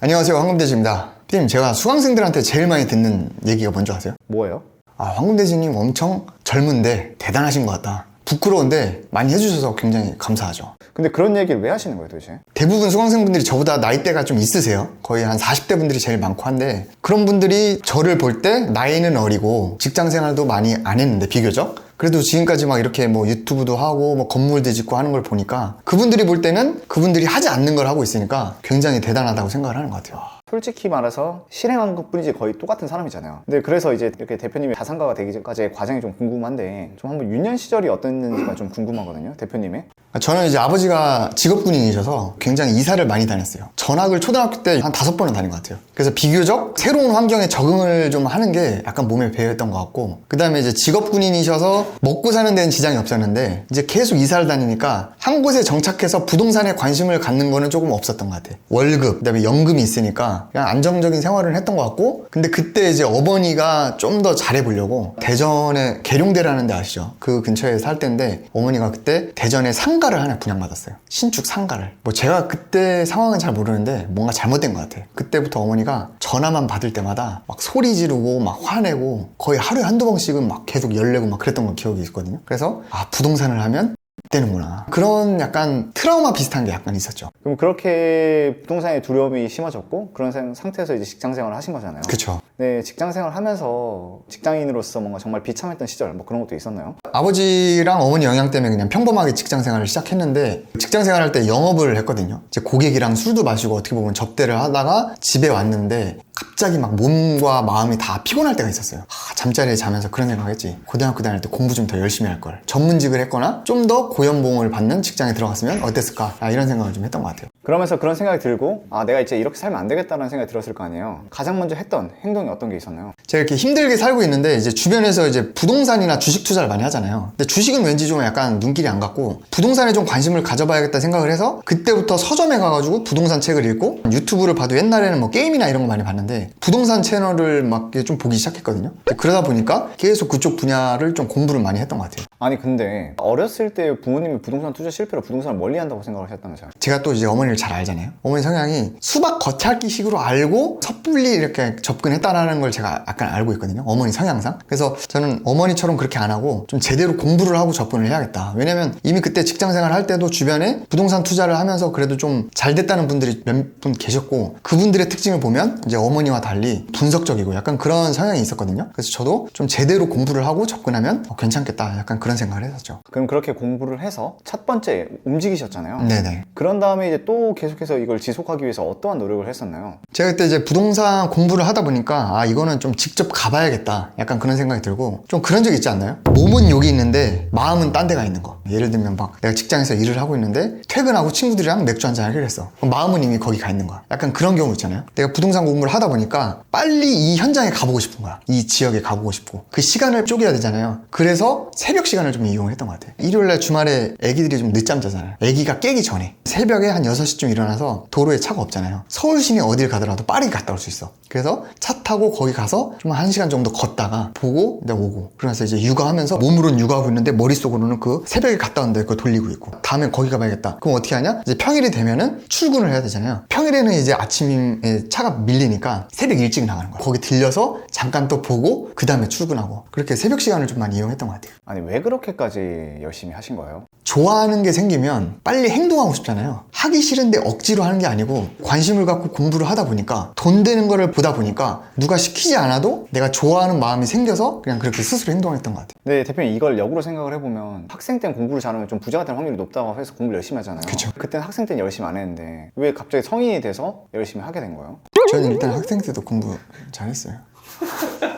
안녕하세요 황금돼지입니다 피디님 제가 수강생들한테 제일 많이 듣는 얘기가 뭔지 아세요? 뭐예요? 아 황금돼지님 엄청 젊은데 대단하신 것 같다 부끄러운데 많이 해주셔서 굉장히 감사하죠 근데 그런 얘기를 왜 하시는 거예요 도대체? 대부분 수강생분들이 저보다 나이대가 좀 있으세요 거의 한 40대 분들이 제일 많고 한데 그런 분들이 저를 볼 때 나이는 어리고 직장 생활도 많이 안 했는데 비교적 그래도 지금까지 막 이렇게 뭐 유튜브도 하고 뭐 건물도 짓고 하는 걸 보니까 그분들이 볼 때는 그분들이 하지 않는 걸 하고 있으니까 굉장히 대단하다고 생각을 하는 것 같아요 솔직히 말해서 실행한 것 뿐이지 거의 똑같은 사람이잖아요. 근데 그래서 이제 이렇게 대표님이 자산가가 되기까지의 과정이 좀 궁금한데 좀 한번 유년 시절이 어땠는지가 좀 궁금하거든요. 대표님의. 저는 이제 아버지가 직업군인이셔서 굉장히 이사를 많이 다녔어요. 전학을 초등학교 때 한 다섯 번은 다닌 것 같아요. 그래서 비교적 새로운 환경에 적응을 좀 하는 게 약간 몸에 배어있던 것 같고, 그 다음에 이제 직업군인이셔서 먹고 사는 데는 지장이 없었는데, 이제 계속 이사를 다니니까 한 곳에 정착해서 부동산에 관심을 갖는 거는 조금 없었던 것 같아요. 월급, 그 다음에 연금이 있으니까 그냥 안정적인 생활을 했던 것 같고, 근데 그때 이제 어머니가 좀 더 잘해보려고 대전에 계룡대라는 데 아시죠? 그 근처에 살 때인데, 어머니가 그때 대전에 상가를 하나 분양받았어요. 신축 상가를. 뭐 제가 그때 상황은 잘 모르는데 뭔가 잘못된 것 같아요. 그때부터 어머니가 전화만 받을 때마다 막 소리 지르고 막 화내고 거의 하루에 한두 번씩은 막 계속 열내고 막 그랬던 걸 기억이 있거든요. 그래서 아, 부동산을 하면 되는구나. 그런 약간 트라우마 비슷한 게 약간 있었죠. 그럼 그렇게 부동산의 두려움이 심해졌고 그런 상- 상태에서 이제 직장 생활을 하신 거잖아요. 그쵸. 네, 직장 생활 하면서 직장인으로서 뭔가 정말 비참했던 시절 뭐 그런 것도 있었나요? 아버지랑 어머니 영향 때문에 그냥 평범하게 직장 생활을 시작했는데 직장 생활할 때 영업을 했거든요. 이제 고객이랑 술도 마시고 어떻게 보면 접대를 하다가 집에 왔는데 갑자기 막 몸과 마음이 다 피곤할 때가 있었어요. 아, 잠자리에 자면서 그런 생각했지. 고등학교 다닐 때 공부 좀 더 열심히 할 걸. 전문직을 했거나 좀 더 고연봉을 받는 직장에 들어갔으면 어땠을까? 아, 이런 생각을 좀 했던 것 같아요. 그러면서 그런 생각이 들고 아 내가 이제 이렇게 살면 안 되겠다는 생각이 들었을 거 아니에요. 가장 먼저 했던 행동이 어떤 게 있었나요? 제가 이렇게 힘들게 살고 있는데 이제 주변에서 이제 부동산이나 주식 투자를 많이 하잖아요. 근데 주식은 왠지 좀 약간 눈길이 안 갔고 부동산에 좀 관심을 가져봐야겠다 생각을 해서 그때부터 서점에 가가지고 부동산 책을 읽고 유튜브를 봐도 옛날에는 뭐 게임이나 이런 거 많이 봤는데 부동산 채널을 막 좀 보기 시작했거든요. 그러다 보니까 계속 그쪽 분야를 좀 공부를 많이 했던 것 같아요. 아니 근데 어렸을 때 부모님이 부동산 투자 실패로 부동산을 멀리 한다고 생각을 하셨다면서요? 제가 또 이제 어머니를 잘 알잖아요. 어머니 성향이 수박 겉핥기 식으로 알고 섣불리 이렇게 접근했다라는 걸 제가 약간 알고 있거든요. 어머니 성향상. 그래서 저는 어머니처럼 그렇게 안 하고 좀 제대로 공부를 하고 접근을 해야겠다. 왜냐면 이미 그때 직장 생활 할 때도 주변에 부동산 투자를 하면서 그래도 좀 잘 됐다는 분들이 몇 분 계셨고 그분들의 특징을 보면 이제 어머니 와 달리 분석적이고 약간 그런 성향이 있었거든요. 그래서 저도 좀 제대로 공부를 하고 접근하면 어, 괜찮겠다. 약간 그런 생각을 했었죠. 그럼 그렇게 공부를 해서 첫 번째 움직이셨잖아요. 네네. 그런 다음에 이제 또 계속해서 이걸 지속하기 위해서 어떠한 노력을 했었나요? 제가 그때 이제 부동산 공부를 하다 보니까 아 이거는 좀 직접 가봐야겠다 약간 그런 생각이 들고 좀 그런 적 있지 않나요? 몸은 여기 있는데 마음은 딴 데가 있는 거 예를 들면 막 내가 직장에서 일을 하고 있는데 퇴근하고 친구들이랑 맥주 한잔 하기로 했어 마음은 이미 거기 가 있는 거야 약간 그런 경우 있잖아요 내가 부동산 공부를 하다 보니까 빨리 이 현장에 가보고 싶은 거야. 이 지역에 가보고 싶고. 그 시간을 쪼개야 되잖아요. 그래서 새벽 시간을 좀 이용을 했던 것 같아요 일요일 날 주말에 애기들이 좀 늦잠 자잖아요. 애기가 깨기 전에. 새벽에 한 6시쯤 일어나서 도로에 차가 없잖아요. 서울 시내 어딜 가더라도 빠르게 갔다 올 수 있어. 그래서 차 타고 거기 가서 좀 한 시간 정도 걷다가 보고 내가 오고. 그러면서 이제 육아하면서 몸으로는 육아하고 있는데 머릿속으로는 그 새벽에 갔다 온데 그거 돌리고 있고. 다음엔 거기 가봐야겠다. 그럼 어떻게 하냐? 이제 평일이 되면은 출근을 해야 되잖아요. 평일에는 이제 아침에 차가 밀리니까 새벽 일찍 나가는 거야 거기 들려서 잠깐 또 보고 그 다음에 출근하고 그렇게 새벽 시간을 좀 많이 이용했던 것 같아요 아니 왜 그렇게까지 열심히 하신 거예요? 좋아하는 게 생기면 빨리 행동하고 싶잖아요. 하기 싫은데 억지로 하는 게 아니고 관심을 갖고 공부를 하다 보니까 돈 되는 거를 보다 보니까 누가 시키지 않아도 내가 좋아하는 마음이 생겨서 그냥 그렇게 스스로 행동했던 것 같아요. 근데 대표님 이걸 역으로 생각을 해보면 학생 때는 공부를 잘하면 좀 부자가 될 확률이 높다고 해서 공부를 열심히 하잖아요. 그쵸. 그때는 학생 때는 열심히 안 했는데 왜 갑자기 성인이 돼서 열심히 하게 된 거예요? 저는 일단 학생 때도 공부 잘했어요.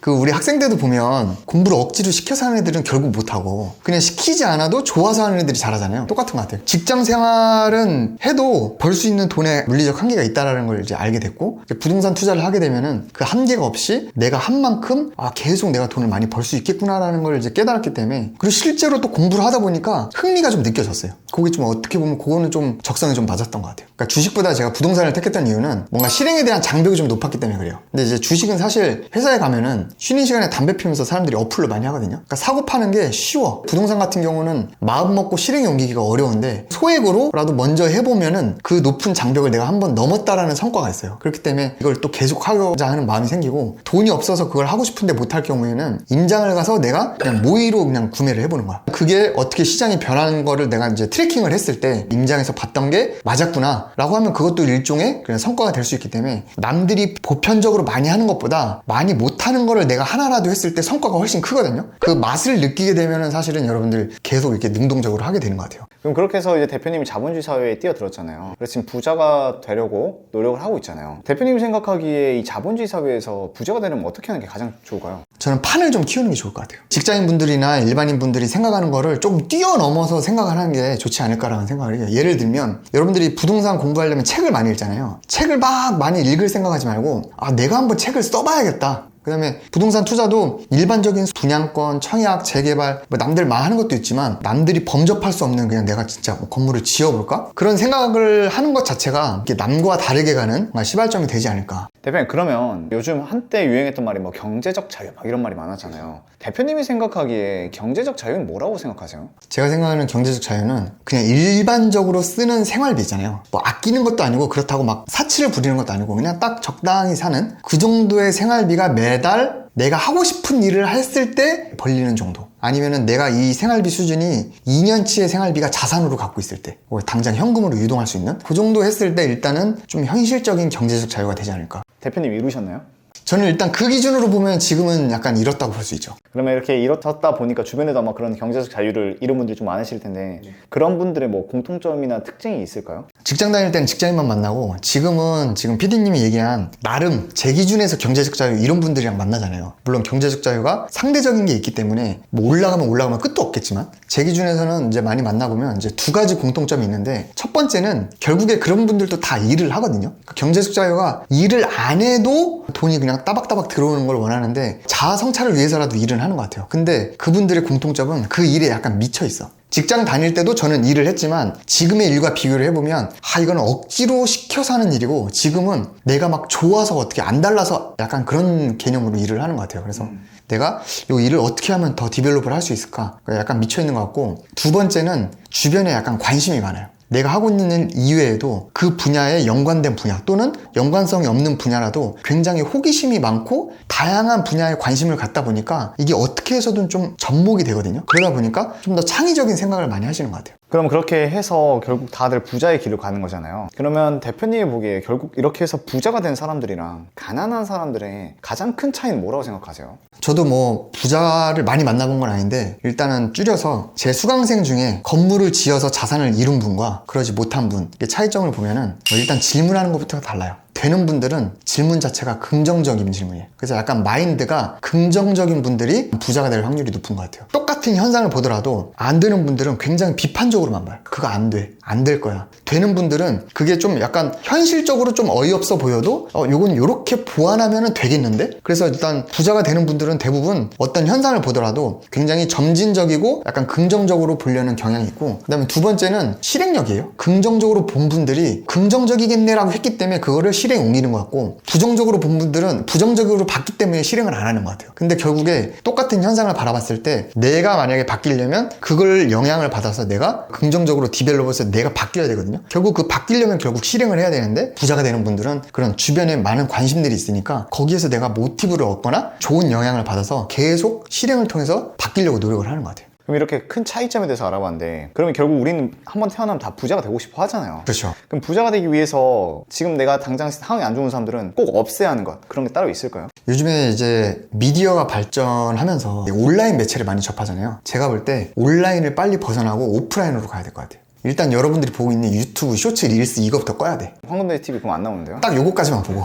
그 우리 학생 때도 보면 공부를 억지로 시켜서 하는 애들은 결국 못하고 그냥 시키지 않아도 좋아서 하는 애들이 잘하잖아요. 똑같은 것 같아요. 직장 생활은 해도 벌 수 있는 돈의 물리적 한계가 있다라는 걸 이제 알게 됐고 부동산 투자를 하게 되면은 그 한계가 없이 내가 한 만큼 아 계속 내가 돈을 많이 벌 수 있겠구나라는 걸 이제 깨달았기 때문에 그리고 실제로 또 공부를 하다 보니까 흥미가 좀 느껴졌어요. 그게 좀 어떻게 보면 그거는 좀 적성에 좀 맞았던 것 같아요. 그러니까 주식보다 제가 부동산을 택했던 이유는 뭔가 실행에 대한 장벽이 좀 높았기 때문에 그래요. 근데 이제 주식은 사실 회사에 가면은 쉬는 시간에 담배 피우면서 사람들이 어플로 많이 하거든요. 그러니까 사고 파는 게 쉬워. 부동산 같은 경우는 마음 먹고 실행에 옮기기가 어려운데 소액으로라도 먼저 해보면은 그 높은 장벽을 내가 한번 넘었다라는 성과가 있어요. 그렇기 때문에 이걸 또 계속 하고자 하는 마음이 생기고 돈이 없어서 그걸 하고 싶은데 못할 경우에는 임장을 가서 내가 그냥 모의로 그냥 구매를 해보는 거야. 그게 어떻게 시장이 변하는 거를 내가 이제 트래킹을 했을 때 임장에서 봤던 게 맞았구나 라고 하면 그것도 일종의 그냥 성과가 될 수 있기 때문에 남들이 보편적으로 많이 하는 것보다 많이 못 하는 거를 내가 하나라도 했을 때 성과가 훨씬 크거든요. 그 맛을 느끼게 되면은 사실은 여러분들 계속 이렇게 능동적으로 하게 되는 것 같아요. 그럼 그렇게 해서 이제 대표님이 자본주의 사회에 뛰어들었잖아요. 그래서 지금 부자가 되려고 노력을 하고 있잖아요. 대표님이 생각하기에 이 자본주의 사회에서 부자가 되려면 어떻게 하는 게 가장 좋을까요? 저는 판을 좀 키우는 게 좋을 것 같아요. 직장인 분들이나 일반인 분들이 생각하는 거를 조금 뛰어넘어서 생각을 하는 게 좋지 않을까라는 생각을 해요. 예를 들면 여러분들이 부동산 공부하려면 책을 많이 읽잖아요. 책을 막 많이 읽을 생각하지 말고 아 내가 한번 책을 써봐야겠다. 그 다음에 부동산 투자도 일반적인 분양권, 청약, 재개발, 뭐 남들 말 하는 것도 있지만 남들이 범접할 수 없는 그냥 내가 진짜 뭐 건물을 지어볼까? 그런 생각을 하는 것 자체가 이게 남과 다르게 가는 시발점이 되지 않을까. 대표님 그러면 요즘 한때 유행했던 말이 뭐 경제적 자유 막 이런 말이 많았잖아요. 대표님이 생각하기에 경제적 자유는 뭐라고 생각하세요? 제가 생각하는 경제적 자유는 그냥 일반적으로 쓰는 생활비 있잖아요. 뭐 아끼는 것도 아니고 그렇다고 막 사치를 부리는 것도 아니고 그냥 딱 적당히 사는 그 정도의 생활비가 매달 내가 하고 싶은 일을 했을 때 벌리는 정도. 아니면은 내가 이 생활비 수준이 2년치의 생활비가 자산으로 갖고 있을 때, 뭐 당장 현금으로 유동할 수 있는 그 정도 했을 때 일단은 좀 현실적인 경제적 자유가 되지 않을까. 대표님 이루셨나요? 저는 일단 그 기준으로 보면 지금은 약간 이렇다고 볼 수 있죠. 그러면 이렇게 이렇다 보니까 주변에도 아마 그런 경제적 자유를 이룬 분들이 좀 많으실 텐데 그런 분들의 뭐 공통점이나 특징이 있을까요? 직장 다닐 때는 직장인만 만나고 지금은 지금 PD님이 얘기한 나름 제 기준에서 경제적 자유 이런 분들이랑 만나잖아요. 물론 경제적 자유가 상대적인 게 있기 때문에 뭐 올라가면 올라가면 끝도 없겠지만 제 기준에서는 이제 많이 만나보면 이제 두 가지 공통점이 있는데 첫 번째는 결국에 그런 분들도 다 일을 하거든요. 그러니까 경제적 자유가 일을 안 해도 돈이 그냥 따박따박 들어오는 걸 원하는데 자아 성찰을 위해서라도 일을 하는 것 같아요. 근데 그분들의 공통점은 그 일에 약간 미쳐 있어. 직장 다닐 때도 저는 일을 했지만 지금의 일과 비교를 해보면 아 이거는 억지로 시켜서 하는 일이고 지금은 내가 막 좋아서 어떻게 안 달라서 약간 그런 개념으로 일을 하는 것 같아요 그래서 내가 이 일을 어떻게 하면 더 디벨롭을 할 수 있을까 약간 미쳐 있는 것 같고 두 번째는 주변에 약간 관심이 많아요 내가 하고 있는 일 이외에도 그 분야에 연관된 분야 또는 연관성이 없는 분야라도 굉장히 호기심이 많고 다양한 분야에 관심을 갖다 보니까 이게 어떻게 해서든 좀 접목이 되거든요. 그러다 보니까 좀 더 창의적인 생각을 많이 하시는 것 같아요. 그럼 그렇게 해서 결국 다들 부자의 길을 가는 거잖아요. 그러면 대표님이 보기에 결국 이렇게 해서 부자가 된 사람들이랑 가난한 사람들의 가장 큰 차이는 뭐라고 생각하세요? 저도 뭐 부자를 많이 만나본 건 아닌데 일단은 줄여서 제 수강생 중에 건물을 지어서 자산을 이룬 분과 그러지 못한 분 이게 차이점을 보면은 뭐 일단 질문하는 것부터가 달라요. 되는 분들은 질문 자체가 긍정적인 질문이에요. 그래서 약간 마인드가 긍정적인 분들이 부자가 될 확률이 높은 것 같아요. 똑같은 현상을 보더라도 안 되는 분들은 굉장히 비판적으로만 봐요. 그거 안 돼. 안 될 거야. 되는 분들은 그게 좀 약간 현실적으로 좀 어이없어 보여도 어, 요건 요렇게 보완하면 되겠는데? 그래서 일단 부자가 되는 분들은 대부분 어떤 현상을 보더라도 굉장히 점진적이고 약간 긍정적으로 보려는 경향이 있고 그 다음에 두 번째는 실행력이에요. 긍정적으로 본 분들이 긍정적이겠네라고 했기 때문에 그거를 실행에 옮기는 것 같고 부정적으로 본 분들은 부정적으로 봤기 때문에 실행을 안 하는 것 같아요. 근데 결국에 똑같은 현상을 바라봤을 때 내가 만약에 바뀌려면 그걸 영향을 받아서 내가 긍정적으로 디벨롭해서 내가 바뀌어야 되거든요. 결국 그 바뀌려면 결국 실행을 해야 되는데 부자가 되는 분들은 그런 주변에 많은 관심들이 있으니까 거기에서 내가 모티브를 얻거나 좋은 영향을 받아서 계속 실행을 통해서 바뀌려고 노력을 하는 것 같아요. 그럼 이렇게 큰 차이점에 대해서 알아봤는데 그러면 결국 우리는 한번 태어나면 다 부자가 되고 싶어 하잖아요. 그렇죠. 그럼 부자가 되기 위해서 지금 내가 당장 상황이 안 좋은 사람들은 꼭 없애야 하는 것 그런 게 따로 있을까요? 요즘에 이제 미디어가 발전하면서 온라인 매체를 많이 접하잖아요. 제가 볼 때 온라인을 빨리 벗어나고 오프라인으로 가야 될 것 같아요. 일단 여러분들이 보고 있는 유튜브, 쇼츠, 릴스 이거부터 꺼야 돼. 황금대 TV 그럼 안 나오는데요? 딱 요거까지만 보고.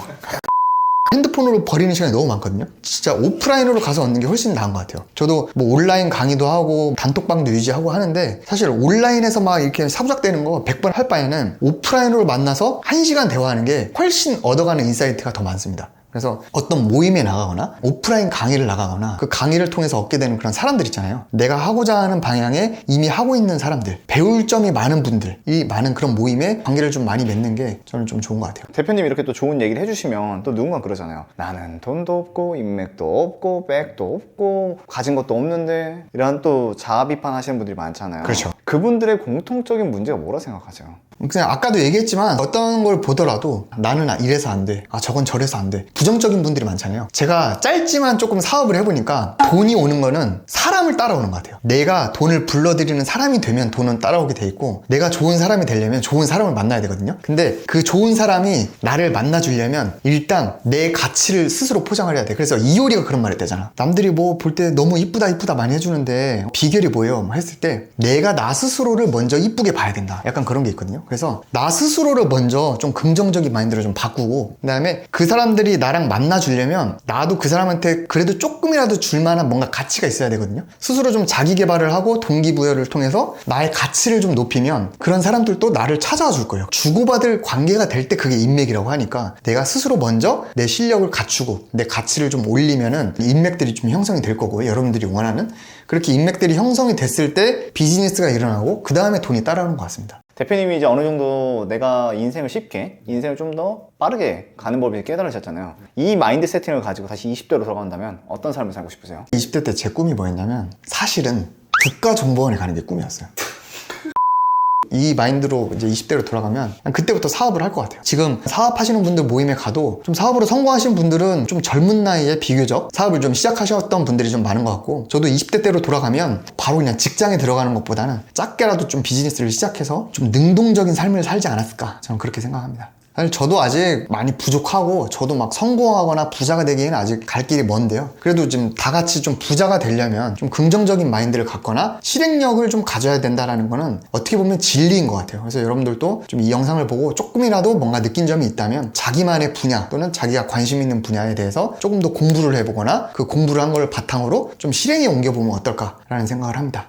핸드폰으로 버리는 시간이 너무 많거든요. 진짜 오프라인으로 가서 얻는 게 훨씬 나은 것 같아요. 저도 뭐 온라인 강의도 하고 단톡방도 유지하고 하는데 사실 온라인에서 막 이렇게 사부작되는 거 100번 할 바에는 오프라인으로 만나서 1시간 대화하는 게 훨씬 얻어가는 인사이트가 더 많습니다. 그래서 어떤 모임에 나가거나 오프라인 강의를 나가거나 그 강의를 통해서 얻게 되는 그런 사람들 있잖아요. 내가 하고자 하는 방향에 이미 하고 있는 사람들, 배울 점이 많은 분들, 이 많은 그런 모임에 관계를 좀 많이 맺는 게 저는 좀 좋은 것 같아요. 대표님 이렇게 또 좋은 얘기를 해주시면 또 누군가 그러잖아요. 나는 돈도 없고 인맥도 없고 백도 없고 가진 것도 없는데 이런 또 자아 비판하시는 분들이 많잖아요. 그렇죠. 그분들의 공통적인 문제가 뭐라 생각하세요? 그냥 아까도 얘기했지만 어떤 걸 보더라도 나는 이래서 안 돼. 아, 저건 저래서 안 돼. 부정적인 분들이 많잖아요. 제가 짧지만 조금 사업을 해보니까 돈이 오는 거는 사람을 따라오는 것 같아요. 내가 돈을 불러들이는 사람이 되면 돈은 따라오게 돼 있고 내가 좋은 사람이 되려면 좋은 사람을 만나야 되거든요. 근데 그 좋은 사람이 나를 만나주려면 일단 내 가치를 스스로 포장을 해야 돼. 그래서 이효리가 그런 말 했대잖아. 남들이 뭐 볼 때 너무 이쁘다 이쁘다 많이 해주는데 비결이 뭐예요? 뭐 했을 때 내가 나 스스로를 먼저 이쁘게 봐야 된다. 약간 그런 게 있거든요. 그래서 나 스스로를 먼저 좀 긍정적인 마인드를 좀 바꾸고 그다음에 그 사람들이 나랑 만나 주려면 나도 그 사람한테 그래도 조금이라도 줄 만한 뭔가 가치가 있어야 되거든요. 스스로 좀 자기 개발을 하고 동기부여를 통해서 나의 가치를 좀 높이면 그런 사람들도 나를 찾아와 줄 거예요. 주고받을 관계가 될 때 그게 인맥이라고 하니까 내가 스스로 먼저 내 실력을 갖추고 내 가치를 좀 올리면은 인맥들이 좀 형성이 될 거고 여러분들이 원하는 그렇게 인맥들이 형성이 됐을 때 비즈니스가 일어나고 그 다음에 돈이 따라오는 것 같습니다. 대표님이 이제 어느 정도 내가 인생을 쉽게, 인생을 좀 더 빠르게 가는 법을 깨달으셨잖아요. 이 마인드 세팅을 가지고 다시 20대로 돌아간다면 어떤 삶을 살고 싶으세요? 20대 때 제 꿈이 뭐였냐면 사실은 국가정보원에 가는 게 꿈이었어요. 이 마인드로 이제 20대로 돌아가면 난 그때부터 사업을 할 것 같아요. 지금 사업하시는 분들 모임에 가도 좀 사업으로 성공하신 분들은 좀 젊은 나이에 비교적 사업을 좀 시작하셨던 분들이 좀 많은 것 같고 저도 20대 때로 돌아가면 바로 그냥 직장에 들어가는 것보다는 작게라도 좀 비즈니스를 시작해서 좀 능동적인 삶을 살지 않았을까 저는 그렇게 생각합니다. 사실 저도 아직 많이 부족하고 저도 막 성공하거나 부자가 되기에는 아직 갈 길이 먼데요. 그래도 지금 다 같이 좀 부자가 되려면 좀 긍정적인 마인드를 갖거나 실행력을 좀 가져야 된다라는 거는 어떻게 보면 진리인 것 같아요. 그래서 여러분들도 좀 이 영상을 보고 조금이라도 뭔가 느낀 점이 있다면 자기만의 분야 또는 자기가 관심 있는 분야에 대해서 조금 더 공부를 해보거나 그 공부를 한 걸 바탕으로 좀 실행에 옮겨보면 어떨까라는 생각을 합니다.